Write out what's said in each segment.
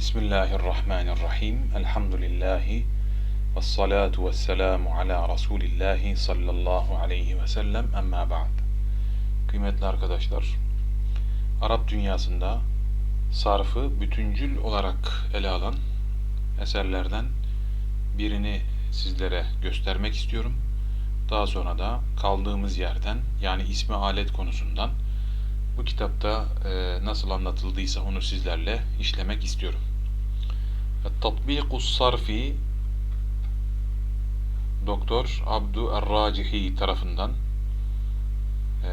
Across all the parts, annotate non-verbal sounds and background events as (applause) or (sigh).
Bismillahirrahmanirrahim. Elhamdülillahi ve salatu ve selamu ala Resulillahi sallallahu aleyhi ve sellem emma ba'd. Kıymetli arkadaşlar, Arap dünyasında sarfı bütüncül olarak ele alan eserlerden birini sizlere göstermek istiyorum. Daha sonra da kaldığımız yerden yani ismi alet konusundan bu kitapta e, nasıl anlatıldıysa onu sizlerle işlemek istiyorum. Tatbikus Sarfi Doktor Abdu Erracihi tarafından e,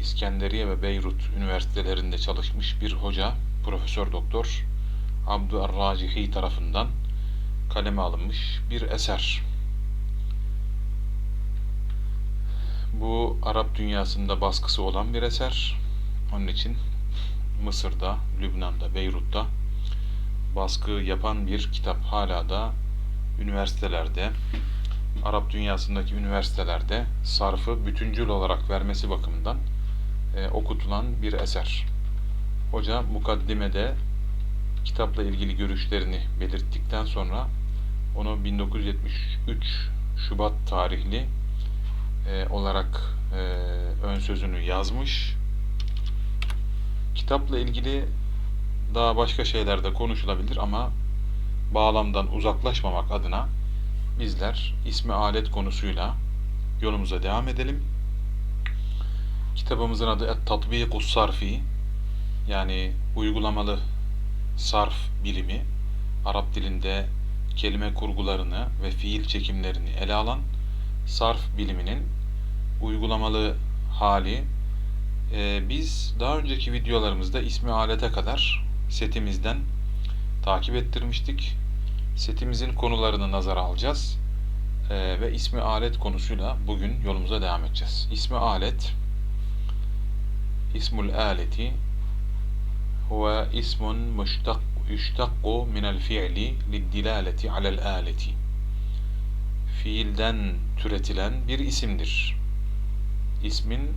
İskenderiye ve Beyrut üniversitelerinde çalışmış bir hoca, Profesör Doktor Abdu Erracihi tarafından kaleme alınmış bir eser. Bu Arap dünyasında baskısı olan bir eser. Onun için Mısır'da, Lübnan'da, Beyrut'ta baskı yapan bir kitap hala da üniversitelerde, Arap dünyasındaki üniversitelerde sarfı bütüncül olarak vermesi bakımından e, okutulan bir eser. Hoca mukaddimede kitapla ilgili görüşlerini belirttikten sonra onu 1973 Şubat tarihli e, olarak e, ön sözünü yazmış. Kitapla ilgili daha başka şeyler de konuşulabilir ama bağlamdan uzaklaşmamak adına bizler ismi alet konusuyla yolumuza devam edelim. Kitabımızın adı Et-Tatbikus Sarfi yani uygulamalı sarf bilimi Arap dilinde kelime kurgularını ve fiil çekimlerini ele alan sarf biliminin uygulamalı hali. Ee, biz daha önceki videolarımızda ismi alete kadar setimizden takip ettirmiştik. Setimizin konularını nazara alacağız. Ee, ve ismi alet konusuyla bugün yolumuza devam edeceğiz. İsmi alet İsmul aleti huve ismun müştak yüştakku minel fi'li liddilaleti alel aleti fiilden türetilen bir isimdir. İsmin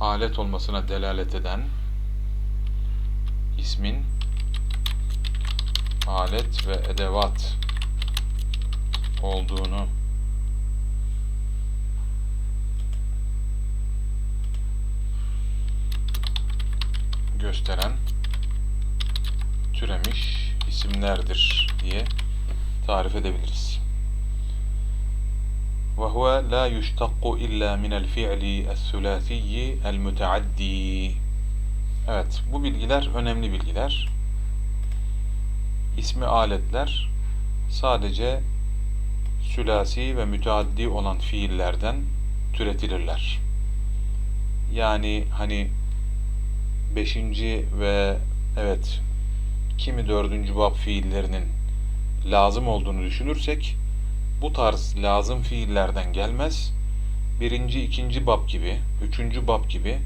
alet olmasına delalet eden ismin alet ve edevat olduğunu gösteren türemiş isimlerdir diye tarif edebiliriz. وهو لا يشتق إلا من الفعل الثلاثي المتعدي Evet, bu bilgiler önemli bilgiler. İsmi aletler sadece sülasi ve müteaddi olan fiillerden türetilirler. Yani hani beşinci ve evet kimi dördüncü bab fiillerinin lazım olduğunu düşünürsek bu tarz lazım fiillerden gelmez. Birinci, ikinci bab gibi, üçüncü bab gibi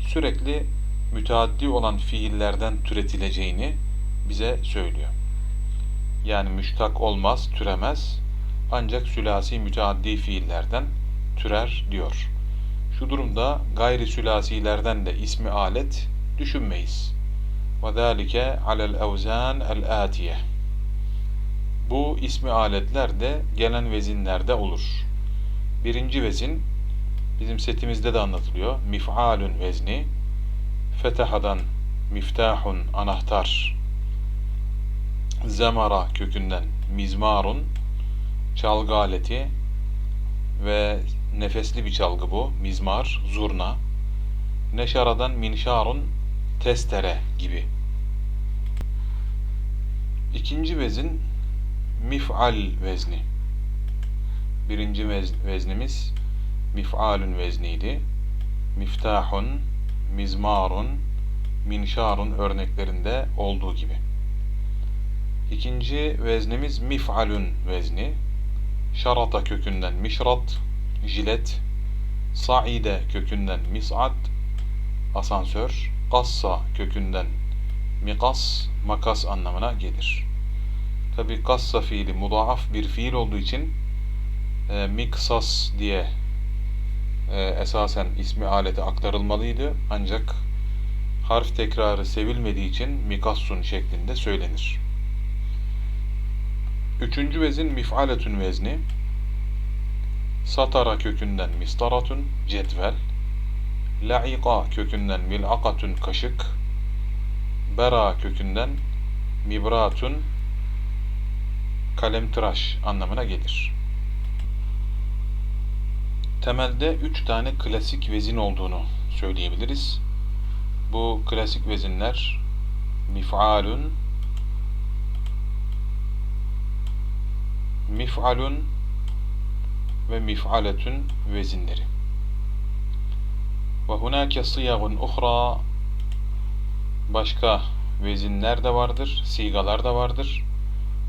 sürekli müteaddi olan fiillerden türetileceğini bize söylüyor Yani müştak olmaz, türemez. Ancak sülasi müteaddi fiillerden türer diyor. Şu durumda gayri sülasilerden de ismi alet düşünmeyiz. وَذَٰلِكَ عَلَى الْاَوْزَانِ الْآتِيَةِ Bu ismi aletler de gelen vezinlerde olur. Birinci vezin bizim setimizde de anlatılıyor. Mif'alün vezni. Fetahadan miftahun anahtar. Zemara kökünden mizmarun çalgı aleti ve nefesli bir çalgı bu. Mizmar, zurna. Neşaradan minşarun testere gibi. İkinci vezin mif'al vezni. Birinci vez, veznimiz mif'alün vezniydi. Miftahun, mizmarun, minşarun örneklerinde olduğu gibi. İkinci veznimiz mif'alün vezni. Şarata kökünden mişrat, jilet, saide kökünden mis'at, asansör, kassa kökünden mikas, makas anlamına gelir. Tabi kassa fiili mudaaf bir fiil olduğu için e, miksas diye e, esasen ismi alete aktarılmalıydı. Ancak harf tekrarı sevilmediği için mikassun şeklinde söylenir. Üçüncü vezin mif'aletün vezni. Satara kökünden mistaratun, cetvel. La'ika kökünden mil'akatun, kaşık. Bera kökünden mibratun, kalemtıraş anlamına gelir. Temelde üç tane klasik vezin olduğunu söyleyebiliriz. Bu klasik vezinler mif'alun, mif'alun ve mif'aletun vezinleri. Ve hunake siyagun uhra başka vezinler de vardır, sigalar da vardır.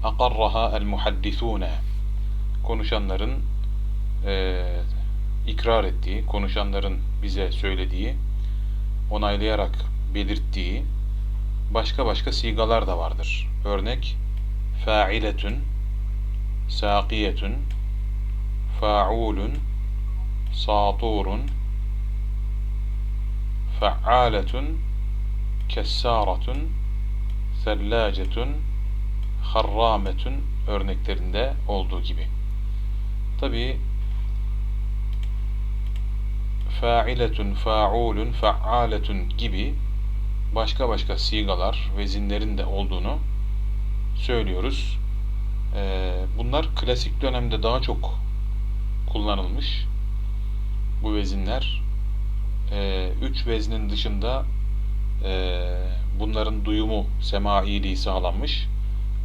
Akarraha el muhaddisune konuşanların e, ikrar ettiği, konuşanların bize söylediği, onaylayarak belirttiği başka başka sigalar da vardır. Örnek fa'iletun, saqiyetun, fa'ulun, saturun, fa'aletun, kessaratun, sellacetun, harrametun örneklerinde olduğu gibi. Tabi fa'iletun, fa'ulun, fa'aletun gibi başka başka sigalar, vezinlerin de olduğunu söylüyoruz. Ee, bunlar klasik dönemde daha çok kullanılmış. Bu vezinler. Ee, üç veznin dışında e, bunların duyumu, semailiği sağlanmış.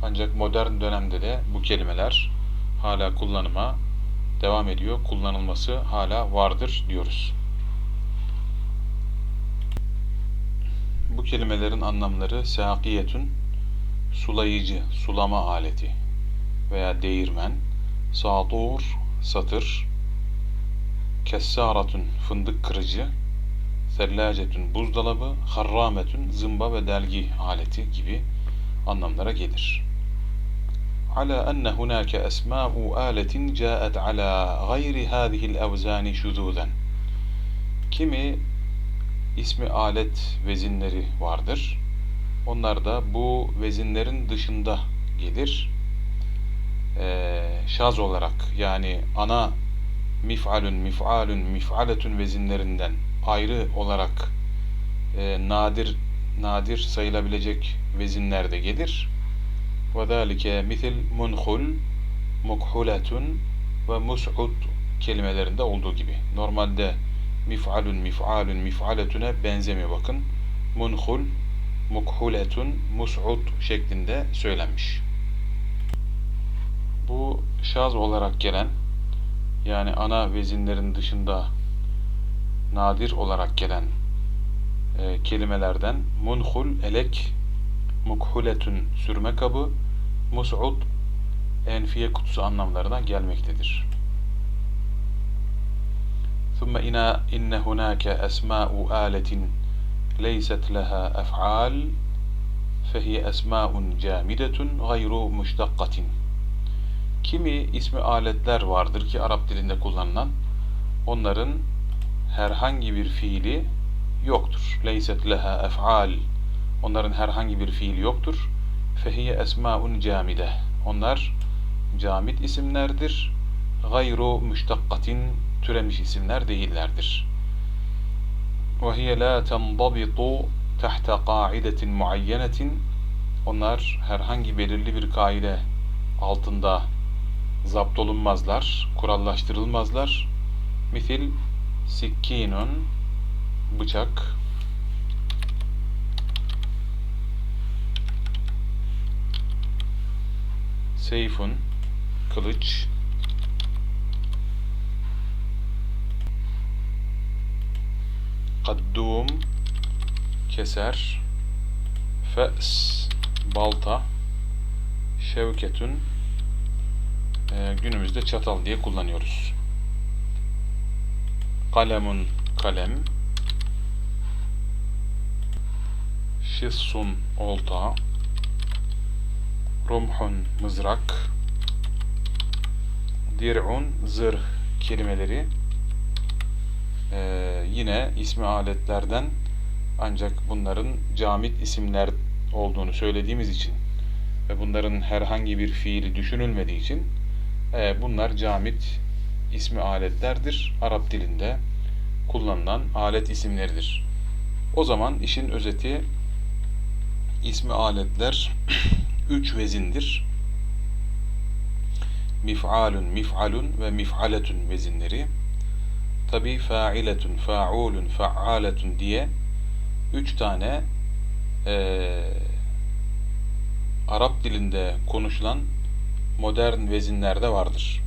Ancak modern dönemde de bu kelimeler hala kullanıma devam ediyor. Kullanılması hala vardır diyoruz. Bu kelimelerin anlamları sâkiyetün, sulayıcı, sulama aleti veya değirmen, sadur, satır, kessaratun, fındık kırıcı, sellacetun, buzdolabı, harrametun, zımba ve delgi aleti gibi anlamlara gelir. Ala enne hunake esma'u aletin ca'et ala gayri hadihil evzani şuzuden. Kimi ismi alet vezinleri vardır. Onlar da bu vezinlerin dışında gelir Ee, şaz olarak yani ana mif'alün, mif'alün, mif'aletün vezinlerinden ayrı olarak e, nadir nadir sayılabilecek vezinler de gelir. وَذَٰلِكَ مِثِلْ مُنْخُلْ مُكْحُلَةٌ ve mus'ud kelimelerinde olduğu gibi. Normalde mif'alun, mif'alun, mif'aletüne benzemiyor bakın. Munhul, mukhuletun, mus'ud şeklinde söylenmiş. Bu şaz olarak gelen yani ana vezinlerin dışında nadir olarak gelen e, kelimelerden munhul, elek, mukhuletun, sürme kabı, mus'ud, enfiye kutusu anlamlarına gelmektedir. ثم إن هناك أسماء آلة ليست لها أفعال فهي أسماء جامدة غير مشتقة Kimi ismi aletler vardır ki Arap dilinde kullanılan. Onların herhangi bir fiili yoktur. Leyset leha ef'al. Onların herhangi bir fiili yoktur. Fehiye esmaun camide. Onlar camit isimlerdir. Gayru müştakkatin türemiş isimler değillerdir. Ve hiye la tendabitu tahta kaidetin muayyenetin. Onlar herhangi belirli bir kaide altında zapt olunmazlar, kurallaştırılmazlar. Misil sikkinun bıçak. Seyfun kılıç. Kaddum keser. Fe's balta. Şevketün e, günümüzde çatal diye kullanıyoruz. Kalemun kalem. Şissun olta. Rumhun mızrak. Dir'un zırh kelimeleri. Ee, yine ismi aletlerden Ancak bunların camit isimler olduğunu söylediğimiz için ve bunların herhangi bir fiili düşünülmediği için e, bunlar camit ismi aletlerdir. Arap dilinde kullanılan alet isimleridir. O zaman işin özeti ismi aletler (clears throat) üç vezindir. Mif'alun, mif'alun ve mif'aletun vezinleri. Tabi fa'iletun, fa'ulun, fa'aletun diye üç tane e, Arap dilinde konuşulan modern vezinlerde vardır.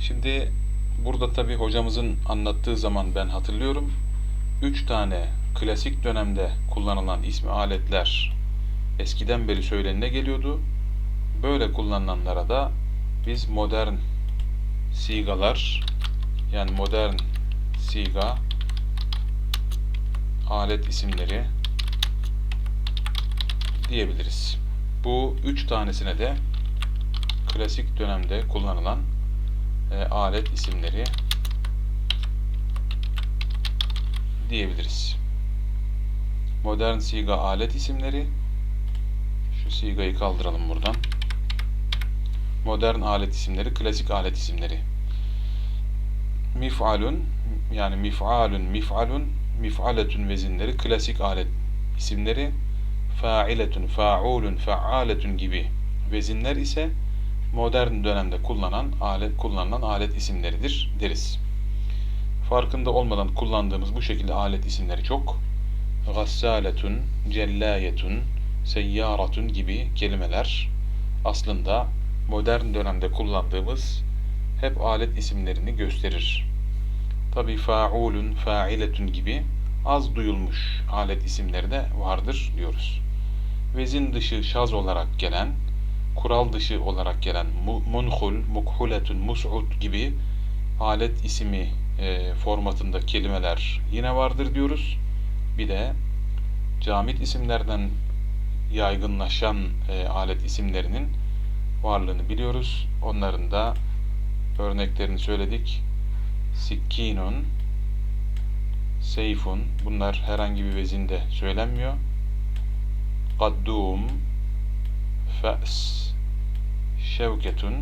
Şimdi burada tabi hocamızın anlattığı zaman ben hatırlıyorum. Üç tane klasik dönemde kullanılan ismi aletler eskiden beri söylenene geliyordu. Böyle kullanılanlara da biz modern sigalar yani modern siga alet isimleri diyebiliriz. Bu üç tanesine de klasik dönemde kullanılan e, alet isimleri diyebiliriz. Modern siga alet isimleri şu sigayı kaldıralım buradan. Modern alet isimleri, klasik alet isimleri. Mif'alun yani mif'alun, mif'alun, mif'aletun vezinleri, klasik alet isimleri. Fa'iletun, fa'ulun, fa'aletun gibi vezinler ise modern dönemde kullanılan alet kullanılan alet isimleridir deriz. Farkında olmadan kullandığımız bu şekilde alet isimleri çok. Gassaletun, cellayetun, seyyaratun gibi kelimeler aslında modern dönemde kullandığımız hep alet isimlerini gösterir. Tabi faulun, failetun gibi az duyulmuş alet isimleri de vardır diyoruz. Vezin dışı şaz olarak gelen, kural dışı olarak gelen munhul, mukhuletun, mus'ud gibi alet ismi e, formatında kelimeler yine vardır diyoruz. Bir de camit isimlerden yaygınlaşan e, alet isimlerinin varlığını biliyoruz. Onların da örneklerini söyledik. Sikkinun, seyfun bunlar herhangi bir vezinde söylenmiyor. Kaddum, fe's, şevketun,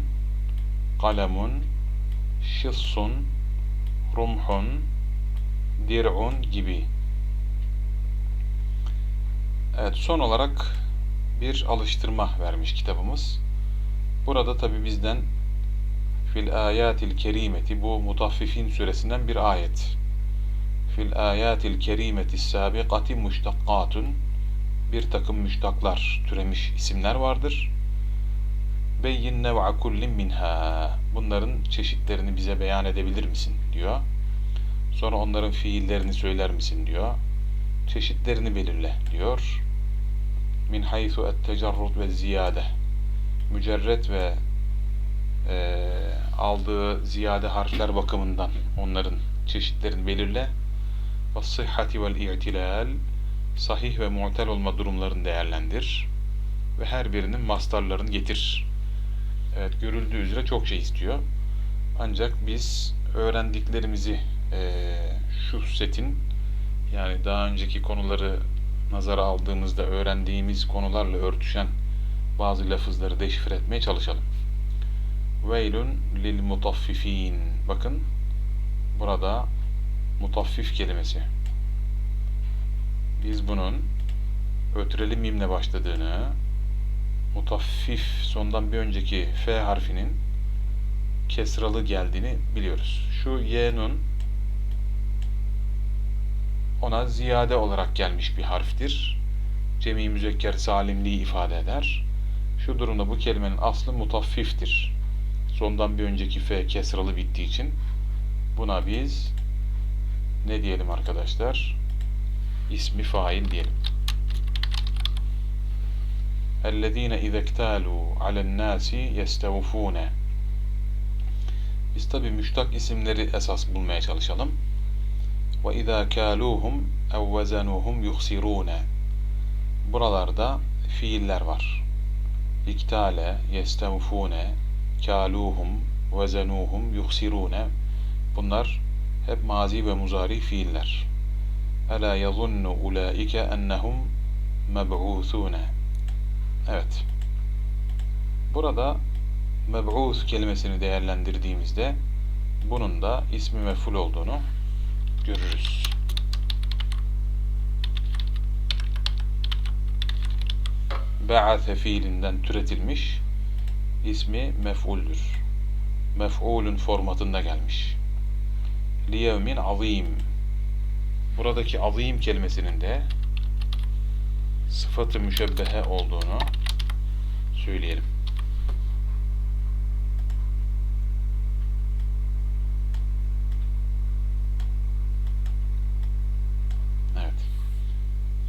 kalemun, şıssun, rumhun, dir'un gibi. Evet son olarak bir alıştırma vermiş kitabımız. Burada tabi bizden fil ayatil kerimeti bu mutaffifin suresinden bir ayet. Fil ayatil kerimeti sabiqati müştakkatun bir takım müştaklar türemiş isimler vardır. Beyyin nev'a kullin minha bunların çeşitlerini bize beyan edebilir misin diyor. Sonra onların fiillerini söyler misin diyor. Çeşitlerini belirle diyor. Min haythu et tecerrud ve ziyade mücerret ve e, aldığı ziyade harfler bakımından onların çeşitlerini belirle. Ve sıhhati vel i'tilal sahih ve mu'tel olma durumlarını değerlendir. Ve her birinin mastarlarını getir. Evet görüldüğü üzere çok şey istiyor. Ancak biz öğrendiklerimizi e, şu setin yani daha önceki konuları nazara aldığımızda öğrendiğimiz konularla örtüşen bazı lafızları deşifre etmeye çalışalım. Veylun lil mutaffifin. Bakın burada mutaffif kelimesi. Biz bunun ötreli mimle başladığını, mutaffif sondan bir önceki F harfinin kesralı geldiğini biliyoruz. Şu y'nun ona ziyade olarak gelmiş bir harftir. Cemi müzekker salimliği ifade eder. Şu durumda bu kelimenin aslı mutaffiftir. Sondan bir önceki F kesralı bittiği için buna biz ne diyelim arkadaşlar? İsmi fail diyelim. اَلَّذ۪ينَ اِذَا اكْتَالُوا عَلَى النَّاسِ يَسْتَوْفُونَ Biz tabi müştak isimleri esas bulmaya çalışalım. وَاِذَا كَالُوهُمْ اَوْ وَزَنُوهُمْ يُخْسِرُونَ Buralarda fiiller var. İktale, yestevfune, kâluhum, vezenuhum, yuhsirune. Bunlar hep mazi ve muzari fiiller. Ela yazunnu ulaike ennehum meb'ûthûne. Evet. Burada meb'ûth kelimesini değerlendirdiğimizde bunun da ismi mef'ul olduğunu görürüz. Ba'ase fiilinden türetilmiş ismi mef'uldür. Mef'ulün formatında gelmiş. Liyevmin azim. Buradaki azim kelimesinin de sıfatı müşebbehe olduğunu söyleyelim. Evet.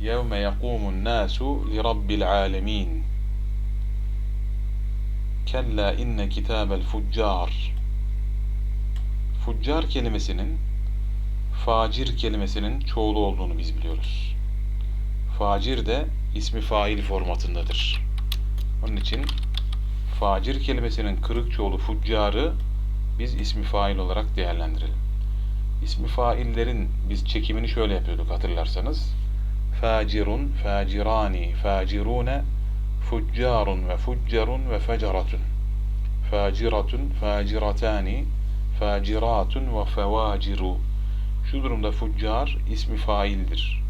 Yekumun nasu li rabbil alemin. Kella inne kitabel fuccar. Fuccar kelimesinin facir kelimesinin çoğulu olduğunu biz biliyoruz. Facir de ismi fail formatındadır. Onun için facir kelimesinin kırık çoğulu fuccarı biz ismi fail olarak değerlendirelim. İsmi faillerin biz çekimini şöyle yapıyorduk hatırlarsanız. Facirun, facirani, facirune, fuccarun ve fuccarun ve fecaratun. Faciratun, faciratani, faciratun ve fevaciru. Şu durumda fuccar ismi faildir.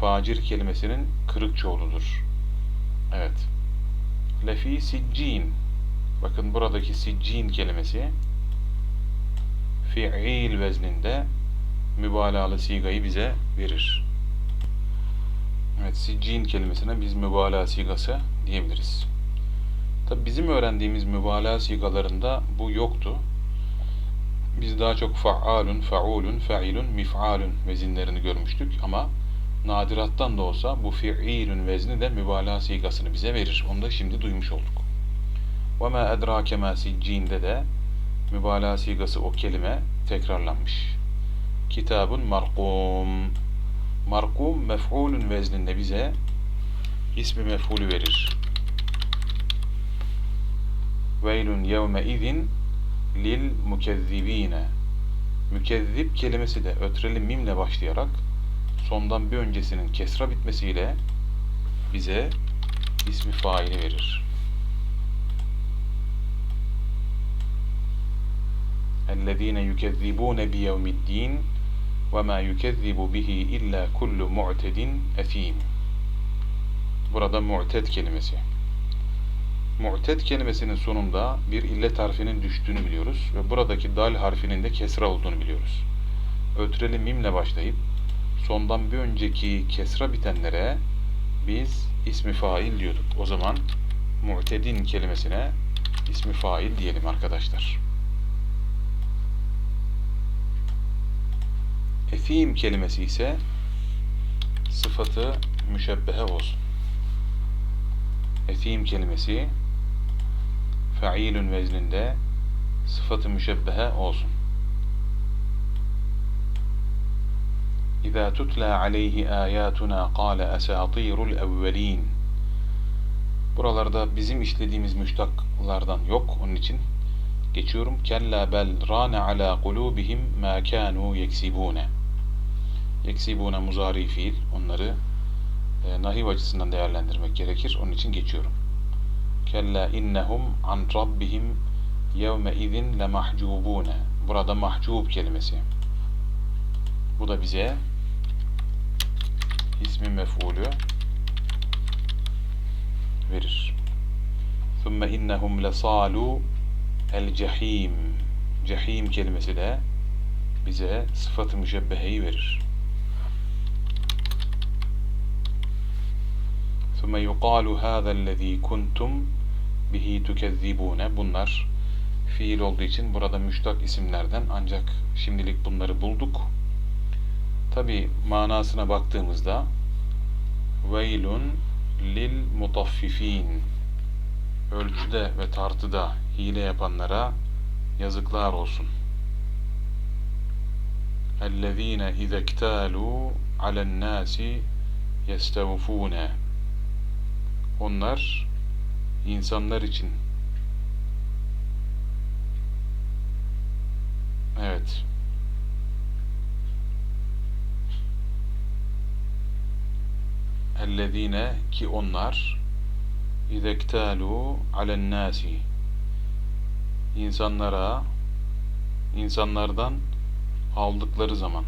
Facir kelimesinin kırık çoğuludur. Evet. Lefi siccin. Bakın buradaki siccin kelimesi fiil vezninde mübalağalı sigayı bize verir. Evet, siccin kelimesine biz mübalağa sigası diyebiliriz. Tabi bizim öğrendiğimiz mübalağa sigalarında bu yoktu Biz daha çok fa'alun, fa'ulun, fa'ilun, mif'alun vezinlerini görmüştük ama nadirattan da olsa bu fi'ilun vezni de mübalağa sigasını bize verir. Onu da şimdi duymuş olduk. وَمَا اَدْرَاكَ مَا سِجِّين'de de mübalağa sigası o kelime tekrarlanmış. Kitabun markum. Markum mef'ulun vezninde bize ismi mef'ulü verir. Veylun yevme izin lil mukezzibine. Mükezzib kelimesi de ötreli mimle başlayarak sondan bir öncesinin kesra bitmesiyle bize ismi faili verir. اَلَّذ۪ينَ يُكَذِّبُونَ بِيَوْمِ الدِّينِ وَمَا يُكَذِّبُ بِهِ اِلَّا كُلُّ مُعْتَدٍ اَث۪يمٍ Burada mu'ted kelimesi. Mu'ted kelimesinin sonunda bir illet harfinin düştüğünü biliyoruz ve buradaki dal harfinin de kesra olduğunu biliyoruz. Ötreli mimle başlayıp sondan bir önceki kesra bitenlere biz ismi fail diyorduk. O zaman mu'tedin kelimesine ismi fail diyelim arkadaşlar. Efim kelimesi ise sıfatı müşebbehe olsun. Efim kelimesi failün vezninde sıfatı müşebbehe olsun. İza tutla aleyhi ayatuna qala asatirul evvelin. Buralarda bizim işlediğimiz müştaklardan yok. Onun için geçiyorum. Kella bel rane ala kulubihim ma kanu yeksibune. Yeksibune muzari fiil. Onları e, nahiv açısından değerlendirmek gerekir. Onun için geçiyorum. Innehum an rabbihim yevme izin le mahcubune. Burada mahcub kelimesi. Bu da bize ismi mef'ulü verir. Thumme innehum lesalu el cehim. Cehim kelimesi de bize sıfat-ı müşebbeheyi verir. ثُمَّ يُقَالُ هَذَا الَّذ۪ي كُنْتُمْ bihi tükezzibune bunlar fiil olduğu için burada müştak isimlerden ancak şimdilik bunları bulduk. Tabi manasına baktığımızda veylun lil mutaffifin ölçüde ve tartıda hile yapanlara yazıklar olsun. اَلَّذ۪ينَ اِذَا اكْتَالُوا عَلَى النَّاسِ يَسْتَوْفُونَ Onlar insanlar için. Evet. Ellezine ki onlar izektalu alen nasi insanlara insanlardan aldıkları zaman.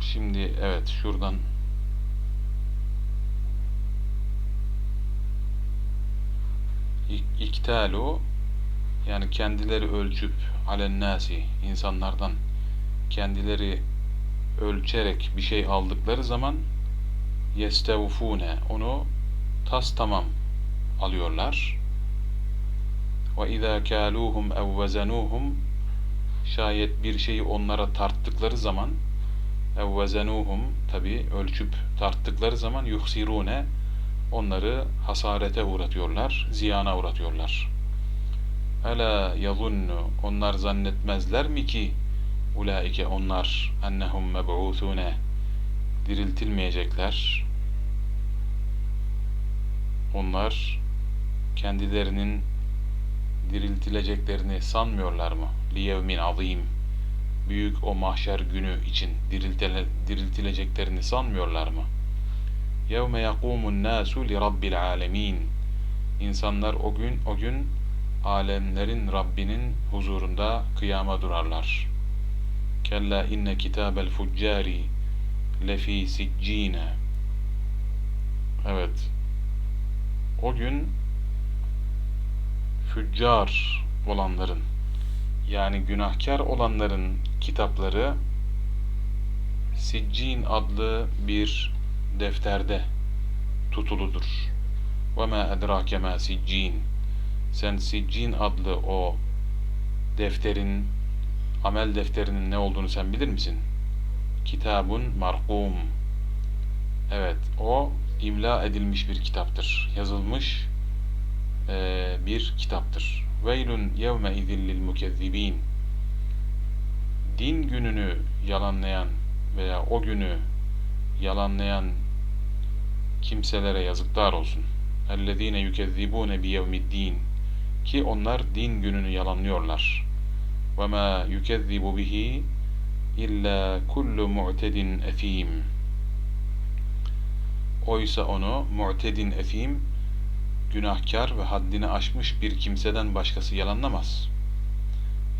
Şimdi evet şuradan iktalu yani kendileri ölçüp alen nasi insanlardan kendileri ölçerek bir şey aldıkları zaman yestevfune onu tas tamam alıyorlar. Ve izâ kâlûhum ev vezenûhum şayet bir şeyi onlara tarttıkları zaman ev vezenûhum tabi ölçüp tarttıkları zaman yuhsirûne onları hasarete uğratıyorlar, ziyana uğratıyorlar. Ela yazunnu onlar zannetmezler mi ki ulaike onlar ennehum meb'ûthûne diriltilmeyecekler. Onlar kendilerinin diriltileceklerini sanmıyorlar mı? Liyevmin azim. Büyük o mahşer günü için diriltile, diriltileceklerini sanmıyorlar mı? Yakumun nasu li rabbil alemin. İnsanlar o gün o gün alemlerin Rabbinin huzurunda kıyama durarlar. Kella inne kitabel fuccari lefi siccine. Evet. O gün füccar olanların yani günahkar olanların kitapları Siccin adlı bir defterde tutuludur. Ve ma edrake ma siccin. Sen Siccin adlı o defterin amel defterinin ne olduğunu sen bilir misin? Kitabun markum. Evet, o imla edilmiş bir kitaptır. Yazılmış e, bir kitaptır. Veylun yevme izin lil mukezzibin. Din gününü yalanlayan veya o günü yalanlayan kimselere yazıklar olsun. Ellezine yukezzibune bi yevmiddin. Ki onlar din gününü yalanlıyorlar. Ma yukezzibu bihi illa kullu mu'tedin efim. Oysa onu mu'tedin efim günahkar ve haddini aşmış bir kimseden başkası yalanlamaz.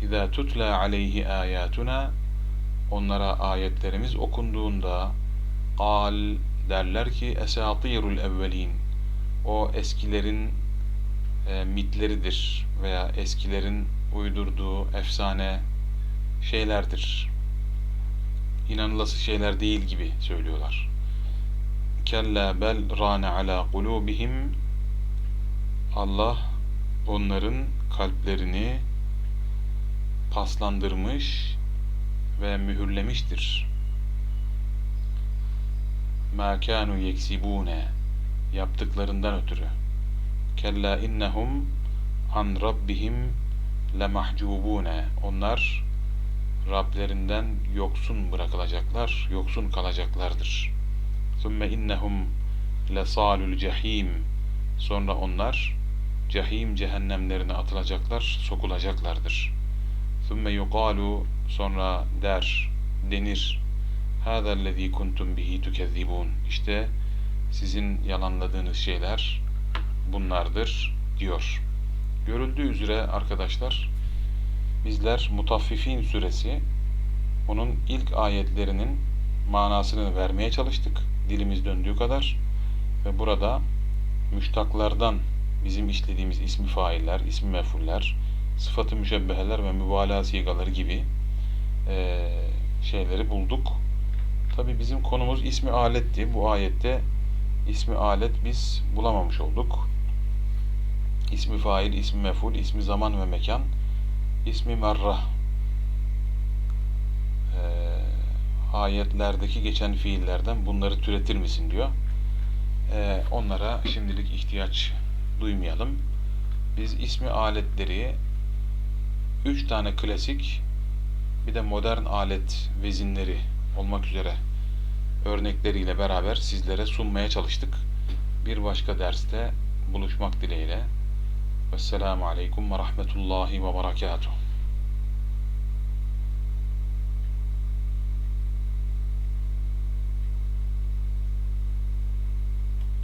İza tutla aleyhi ayatuna onlara ayetlerimiz okunduğunda al derler ki esatirul evvelin o eskilerin e, mitleridir veya eskilerin uydurduğu efsane şeylerdir. İnanılası şeyler değil gibi söylüyorlar. Kella bel rane ala kulubihim Allah onların kalplerini paslandırmış ve mühürlemiştir. مَا كَانُوا يَكْسِبُونَ Yaptıklarından ötürü. Kella innehum an rabbihim lemahcubune. Onlar Rablerinden yoksun bırakılacaklar, yoksun kalacaklardır. Sümme innehum lesalul cehim. Sonra onlar cehim cehennemlerine atılacaklar, sokulacaklardır. Sümme yuqalu sonra der, denir. هَذَا الَّذ۪ي كُنْتُمْ بِه۪ي تُكَذِّبُونَ İşte sizin yalanladığınız şeyler bunlardır diyor. Görüldüğü üzere arkadaşlar bizler Mutaffifin suresi onun ilk ayetlerinin manasını vermeye çalıştık dilimiz döndüğü kadar ve burada müştaklardan bizim işlediğimiz ismi failler, ismi mefuller, sıfatı müşebbeheler ve mübalağa sigaları gibi e, şeyleri bulduk. Tabi bizim konumuz ismi aletti. Bu ayette ismi alet biz bulamamış olduk. İsmi fail, ismi meful, ismi zaman ve mekan, ismi merra. E, ayetlerdeki geçen fiillerden bunları türetir misin diyor. E, onlara şimdilik ihtiyaç duymayalım. Biz ismi aletleri üç tane klasik bir de modern alet vezinleri olmak üzere örnekleriyle beraber sizlere sunmaya çalıştık. Bir başka derste buluşmak dileğiyle. Vesselamu Aleyküm ve Rahmetullahi ve Berekatuhu.